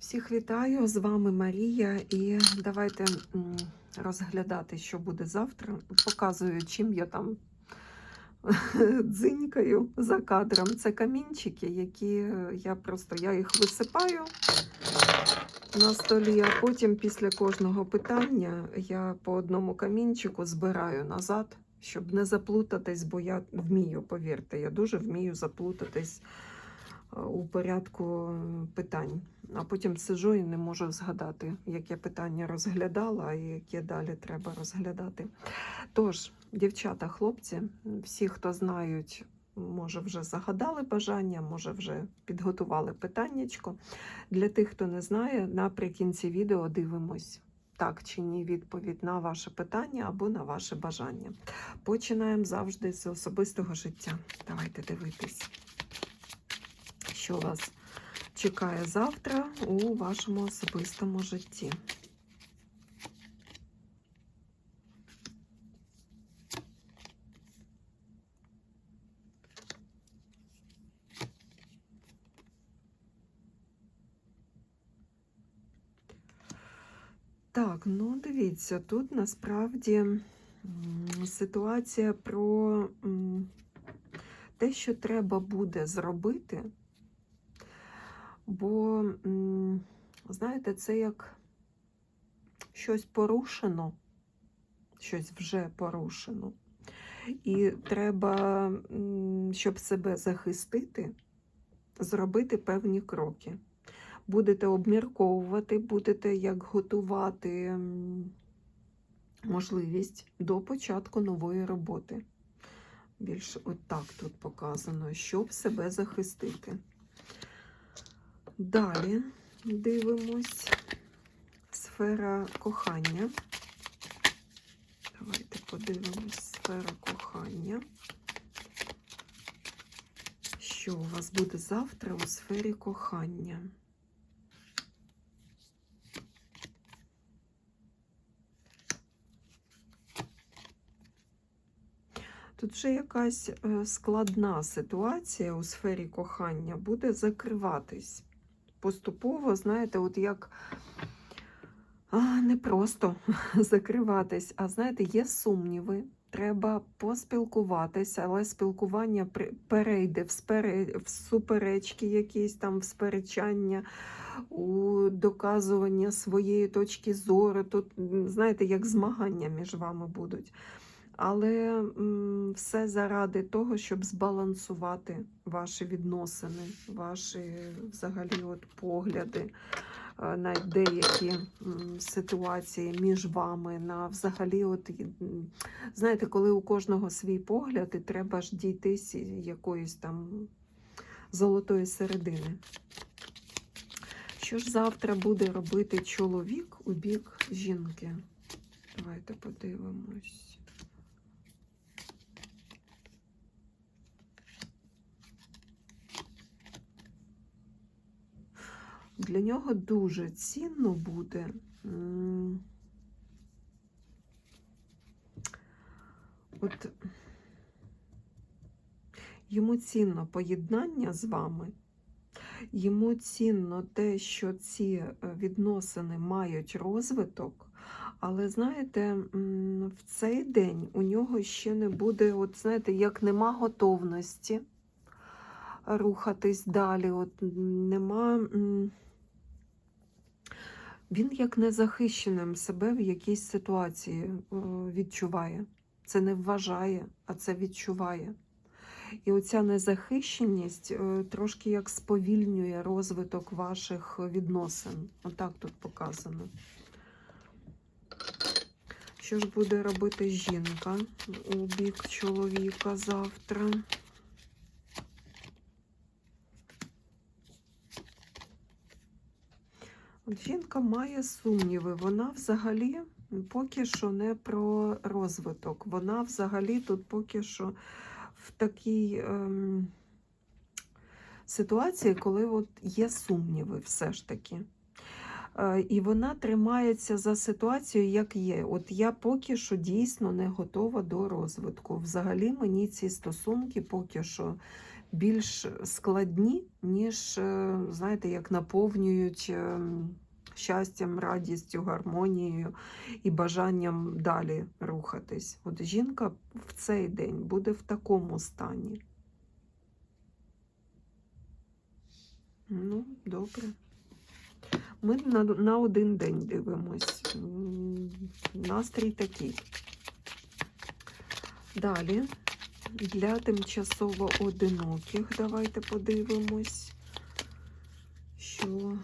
Всіх вітаю, з вами Марія, і давайте розглядати, що буде завтра. Показую, чим я там дзинькаю за кадром. Це камінчики, які е, я просто я їх висипаю на столі, а потім після кожного питання я по одному камінчику збираю назад, щоб не заплутатись, бо я вмію, повірте, я дуже вмію заплутатись у порядку е, питань. А потім сижу і не можу згадати, яке питання розглядала і яке далі треба розглядати. Тож, дівчата, хлопці, всі, хто знають, може вже загадали бажання, може вже підготували питаннячко. Для тих, хто не знає, наприкінці відео дивимось. Так чи ні, відповідь на ваше питання або на ваше бажання. Починаємо завжди з особистого життя. Давайте дивитись, що вас чекає завтра у вашому особистому житті. Так, ну дивіться, тут насправді ситуація про те, що треба буде зробити, бо, знаєте, це як щось порушено, щось вже порушено. І треба, щоб себе захистити, зробити певні кроки. Будете обмірковувати, будете як готувати можливість до початку нової роботи. Більш от так тут показано, щоб себе захистити. Далі дивимось сфера кохання. Давайте подивимось сфера кохання. Що у вас буде завтра у сфері кохання? Тут вже якась е, складна ситуація у сфері кохання буде закриватись. Поступово, знаєте, от як а, не просто закриватись, а знаєте, є сумніви. Треба поспілкуватися, але спілкування перейде в, спере... в суперечки, якісь там в сперечання, у доказування своєї точки зору. Тут, знаєте, як змагання між вами будуть. Але все заради того, щоб збалансувати ваші відносини, ваші взагалі от погляди е, на деякі ситуації між вами, на взагалі, от, знаєте, коли у кожного свій погляд, і треба ж дійти з якоїсь там золотої середини. Що ж завтра буде робити чоловік у бік жінки? Давайте подивимось. Для нього дуже цінно буде. От йому цінно поєднання з вами, йому цінно те, що ці е, відносини мають розвиток, але знаєте, в цей день у нього ще не буде, от знаєте, як нема готовності рухатись далі, от нема. Він як незахищеним себе в якійсь ситуації е, відчуває. Це не вважає, а це відчуває. І оця незахищеність е, трошки як сповільнює розвиток ваших відносин. Отак тут показано. Що ж буде робити жінка у бік чоловіка завтра? Жінка має сумніви. Вона взагалі поки що не про розвиток. Вона взагалі тут поки що в такій ем, ситуації, коли от є сумніви, все ж таки. Е, І вона тримається за ситуацією, як є. От я поки що дійсно не готова до розвитку. Взагалі мені ці стосунки поки що більш складні, ніж, е, знаєте, як наповнюють е, щастям, радістю, гармонією і бажанням далі рухатись. От жінка в цей день буде в такому стані. Ну, добре. Ми на, на один день дивимось. Настрій такий. Далі для тимчасово одиноких давайте подивимось, що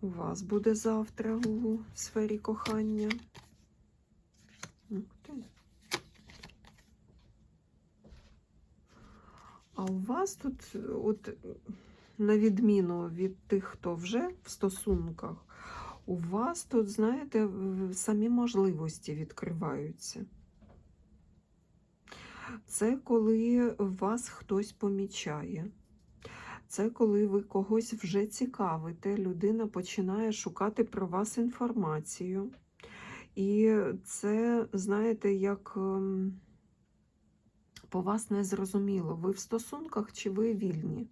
у вас буде завтра у сфері кохання. А у вас тут, от, на відміну від тих, хто вже в стосунках, у вас тут, знаєте, самі можливості відкриваються. Це коли вас хтось помічає. Це коли ви когось вже цікавите, людина починає шукати про вас інформацію. І це, знаєте, як ем, по вас не зрозуміло, ви в стосунках чи ви вільні.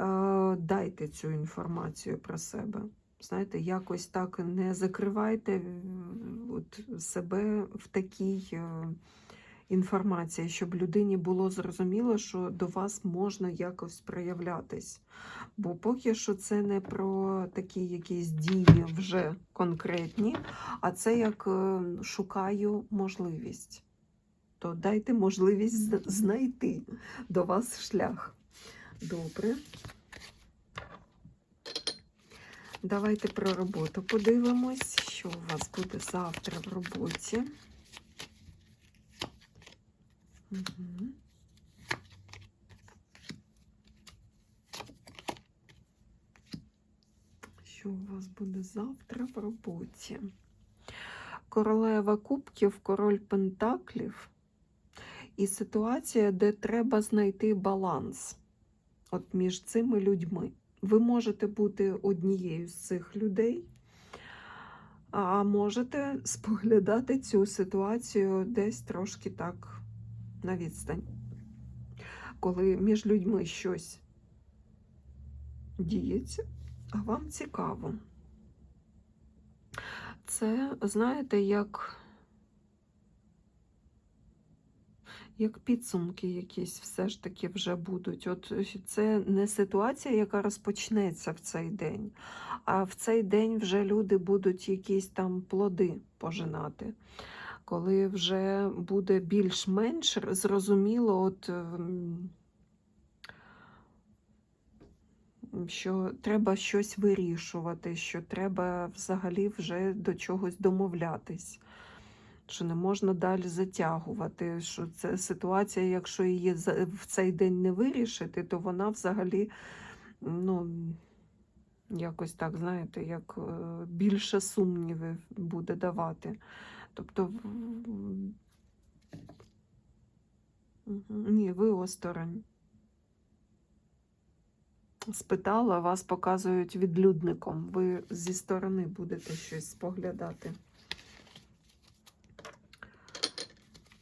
Е, Дайте цю інформацію про себе. Знаєте, якось так не закривайте е, от, себе в такій інформації, щоб людині було зрозуміло, що до вас можна якось проявлятись. Бо поки що це не про такі якісь дії вже конкретні, а це як е, шукаю можливість. То дайте можливість знайти до вас шлях. Добре. Давайте про роботу подивимось, що у вас буде завтра в роботі. Що у вас буде завтра в роботі? Королева кубків, король пентаклів і ситуація, де треба знайти баланс от між цими людьми. Ви можете бути однією з цих людей, а можете споглядати цю ситуацію десь трошки так на відстань. Коли між людьми щось діється, а вам цікаво. Це, знаєте, як, як підсумки якісь все ж таки вже будуть. От це не ситуація, яка розпочнеться в цей день, а в цей день вже люди будуть якісь там плоди пожинати. Коли вже буде більш-менш зрозуміло, от, ем, що треба щось вирішувати, що треба взагалі вже до чогось домовлятись, що не можна далі затягувати, що це ситуація, якщо її в цей день не вирішити, то вона взагалі, ну, якось так, знаєте, як е, більше сумнівів буде давати. Тобто, ні, ви осторонь. Спитала, вас показують відлюдником. Ви зі сторони будете щось споглядати.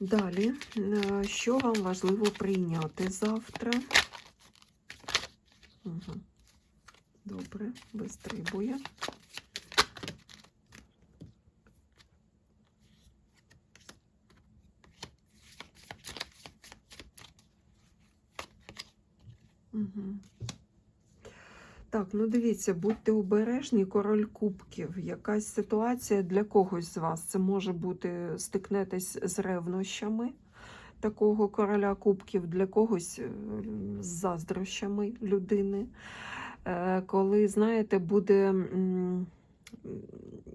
Далі, е, що вам важливо прийняти завтра? Угу. Добре, вистрибує. Так, ну дивіться, будьте обережні, король кубків. Якась ситуація для когось з вас. Це може бути стикнетесь з ревнощами такого короля кубків, для когось е, з заздрощами людини. Е, Коли, знаєте, буде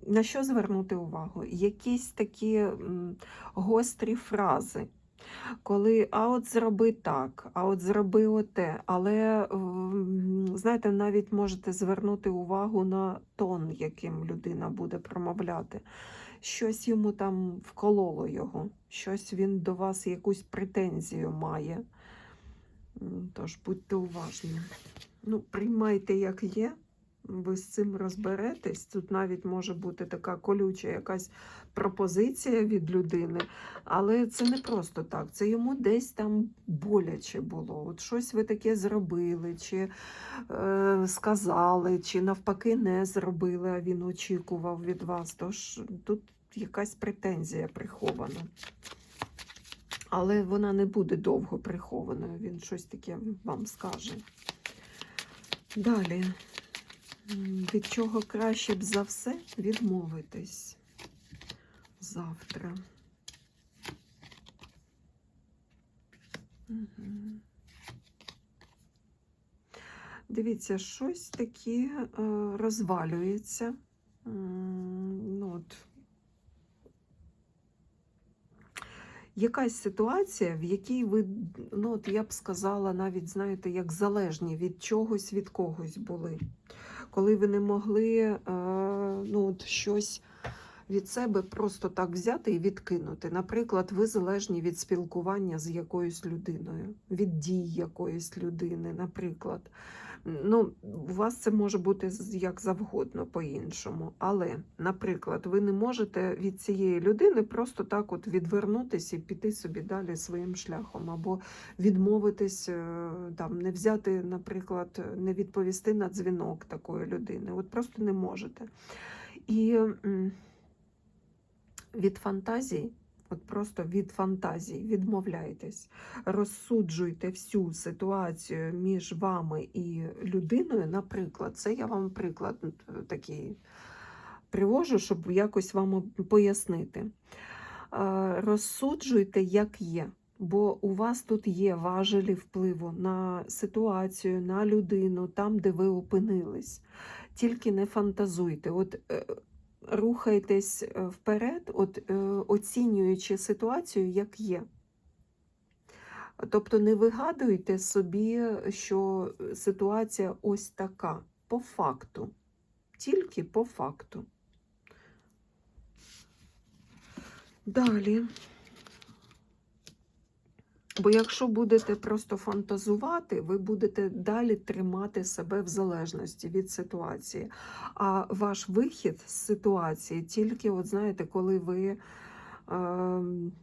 на що звернути увагу? Якісь такі гострі фрази. Коли а от зроби так, а от зроби оте. Але знаєте, навіть можете звернути увагу на тон, яким людина буде промовляти. Щось йому там вкололо його, щось він до вас якусь претензію має. Тож будьте уважні. Ну, приймайте, як є, ви з цим розберетесь. Тут навіть може бути така колюча якась пропозиція від людини, але це не просто так. Це йому десь там боляче було. От щось ви таке зробили, чи е, сказали, чи навпаки не зробили, а він очікував від вас. Тож тут якась претензія прихована. Але вона не буде довго прихованою, він щось таке вам скаже. Далі. Від чого краще б за все відмовитись завтра. Мгм. Дивіться, щось таке розвалюється. Ну, от. Якась ситуація, в якій ви, ну от я б сказала, навіть знаєте, як залежні від чогось, від когось були. Коли ви не могли е, ну, от щось від себе просто так взяти і відкинути. Наприклад, ви залежні від спілкування з якоюсь людиною, від дій якоїсь людини, наприклад. Ну, у вас це може бути як завгодно по-іншому. Але, наприклад, ви не можете від цієї людини просто так от відвернутися і піти собі далі своїм шляхом, або відмовитись, е, там, не взяти, наприклад, не відповісти на дзвінок такої людини. От просто не можете. І від фантазій, от просто від фантазій відмовляйтесь, розсуджуйте всю ситуацію між вами і людиною. Наприклад, це я вам приклад е, такий привожу, щоб якось вам пояснити. Е, Розсуджуйте, як є. Бо у вас тут є важелі впливу на ситуацію, на людину, там, де ви опинились. Тільки не фантазуйте. От е, рухайтесь е, вперед, от, е, оцінюючи ситуацію, як є. Тобто не вигадуйте собі, що ситуація ось така, по факту. Тільки по факту. Далі. Бо якщо будете просто фантазувати, ви будете далі тримати себе в залежності від ситуації. А ваш вихід з ситуації тільки, от знаєте, коли ви е,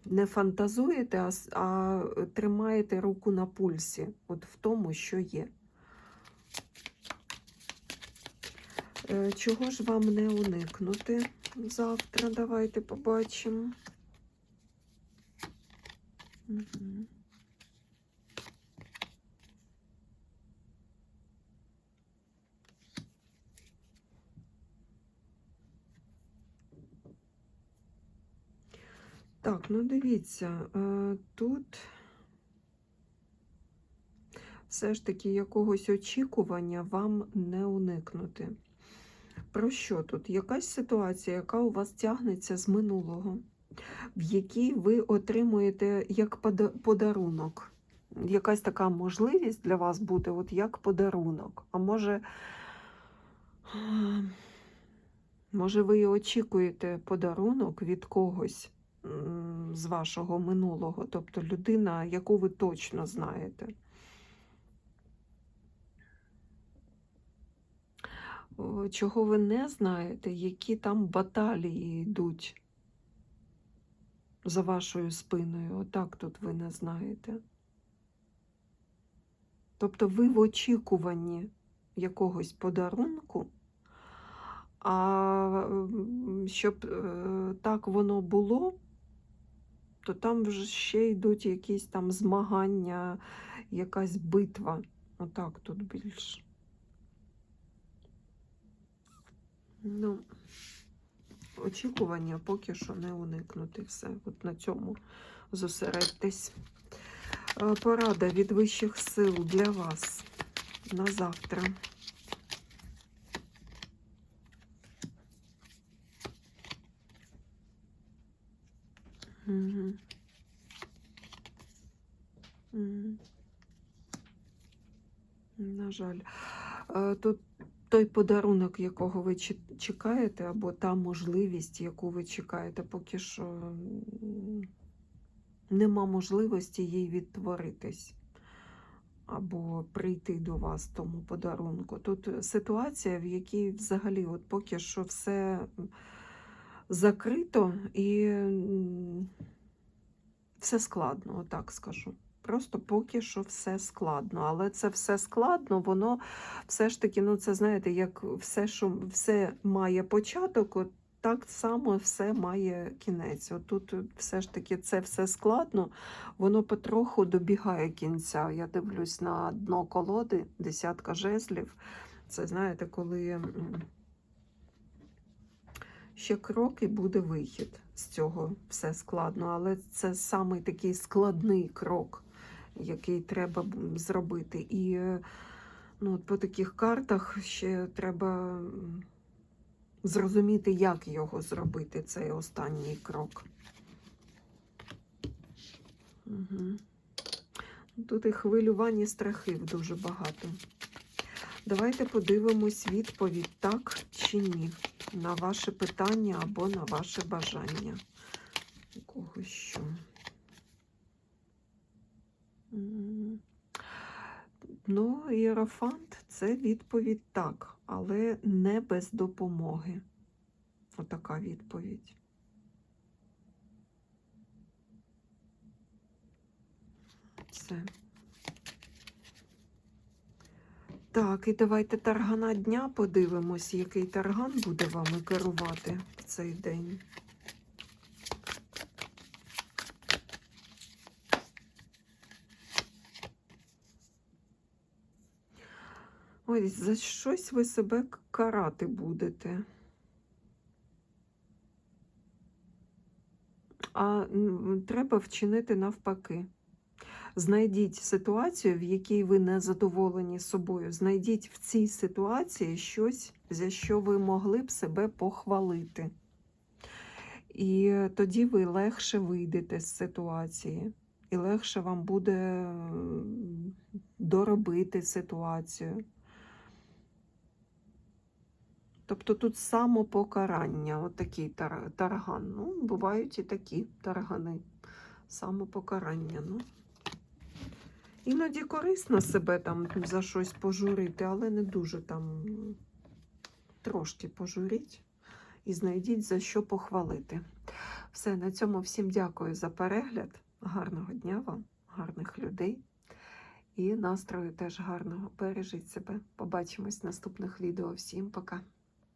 не фантазуєте, а, а тримаєте руку на пульсі, от в тому, що є. Е, Чого ж вам не уникнути завтра? Давайте побачимо. Мгм. Так, ну дивіться, е, тут все ж таки якогось очікування вам не уникнути. Про що тут? Якась ситуація, яка у вас тягнеться з минулого, в якій ви отримуєте як подарунок. Якась така можливість для вас буде, от як подарунок. А може, може, ви і очікуєте подарунок від когось з вашого минулого, тобто людина, яку ви точно знаєте. Чого ви не знаєте, які там баталії йдуть за вашою спиною. Отак тут ви не знаєте. Тобто ви в очікуванні якогось подарунку, а щоб е, так воно було, то там вже ще йдуть якісь там змагання, якась битва. Отак тут більш. Ну, очікування поки що не уникнути все. От на цьому зосередьтесь. Е, Порада від вищих сил для вас на завтра. Мгм. На жаль. Е, Тут той подарунок, якого ви чекаєте, або та можливість, яку ви чекаєте, поки що нема можливості їй відтворитись. або прийти до вас тому подарунку. Тут ситуація, в якій взагалі от поки що все закрито і все складно, отак скажу. Просто поки що все складно. Але це все складно, воно все ж таки, ну це знаєте, як все, що все має початок, от так само все має кінець. От тут все ж таки це все складно, воно потроху добігає кінця. Я дивлюсь на дно колоди, десятка жезлів. Це знаєте, коли ще крок і буде вихід з цього все складно, але це самий такий складний крок, який треба зробити. І е, ну, по таких картах ще треба зрозуміти, як його зробити, цей останній крок. Угу. Тут і хвилювань, і страхів дуже багато. Давайте подивимось відповідь так чи ні на ваше питання або на ваше бажання. У кого що? Ну, іерофант це відповідь так, але не без допомоги. Отака відповідь. Все. Так, і давайте таргана дня подивимось, який тарган буде вами керувати в цей день. Ой, за щось ви себе карати будете. А треба вчинити навпаки. Знайдіть ситуацію, в якій ви не задоволені собою. Знайдіть в цій ситуації щось, за що ви могли б себе похвалити. І тоді ви легше вийдете з ситуації, і легше вам буде доробити ситуацію. Тобто тут самопокарання, отакий тар- тарган. Ну, бувають і такі таргани. Самопокарання. Ну. Іноді корисно себе там за щось пожурити, але не дуже там трошки пожуріть і знайдіть за що похвалити. Все, на цьому всім дякую за перегляд. Гарного дня вам, гарних людей і настрою теж гарного. Бережіть себе. Побачимось в наступних відео. Всім пока.